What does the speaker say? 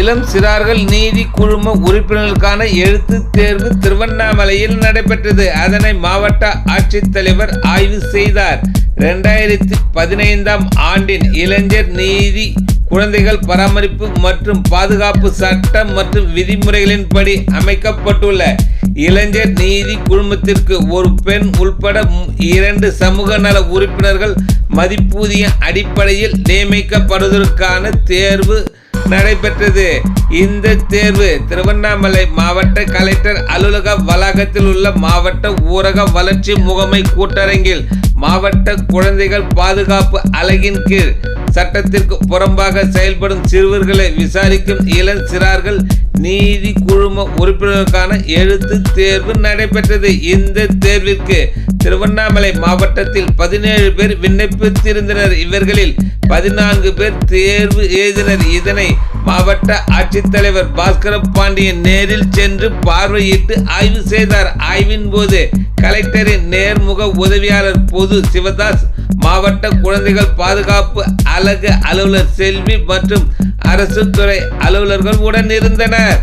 இளம் சிறார்கள் நீதி குழும உறுப்பினர்களுக்கான எழுத்து தேர்வு திருவண்ணாமலையில் நடைபெற்றது. அதனை மாவட்ட ஆட்சித்தலைவர் ஆய்வு செய்தார். இரண்டாயிரத்தி பதினைந்தாம் ஆண்டின் இளைஞர் நீதி குழந்தைகள் பராமரிப்பு மற்றும் பாதுகாப்பு சட்டம் மற்றும் விதிமுறைகளின்படி அமைக்கப்பட்டுள்ள இளைஞர் நீதி குழுமத்திற்கு ஒரு பெண் உள்பட இரண்டு சமூக நல உறுப்பினர்கள் மதிப்பூதிய அடிப்படையில் நியமிக்கப்படுவதற்கான தேர்வு நடைபெற்றது. இந்த தேர்வு திருவண்ணாமலை மாவட்ட கலெக்டர் அலுவலக வளாகத்தில் உள்ள மாவட்ட ஊரக வளர்ச்சி முகமை கூட்டரங்கில் மாவட்ட குழந்தைகள் பாதுகாப்பு அலகின் கீழ் சட்டத்திற்கு புறம்பாக செயல்படும் சிறுவர்களை விசாரிக்கும் இளம் சிறார்கள் நீதி குழும உறுப்பினருக்கான எழுத்து தேர்வு நடைபெற்றது. இந்த தேர்விற்கு திருவண்ணாமலை மாவட்டத்தில் பதினேழு பேர் விண்ணப்பித்திருந்தனர். இவர்களில் பதினான்கு பேர் தேர்வு எழுதினர். இதனை மாவட்ட ஆட்சித்தலைவர் பாஸ்கர பாண்டியன் நேரில் சென்று பார்வையிட்டு ஆய்வு செய்தார். ஆய்வின் போது கலெக்டரின் நேர்முக உதவியாளர் பொது சிவதாஸ் மாவட்ட குழந்தைகள் பாதுகாப்பு அலகு அலுவலர் செல்வி மற்றும் அரசு துறை அலுவலர்கள் உடன் இருந்தனர்.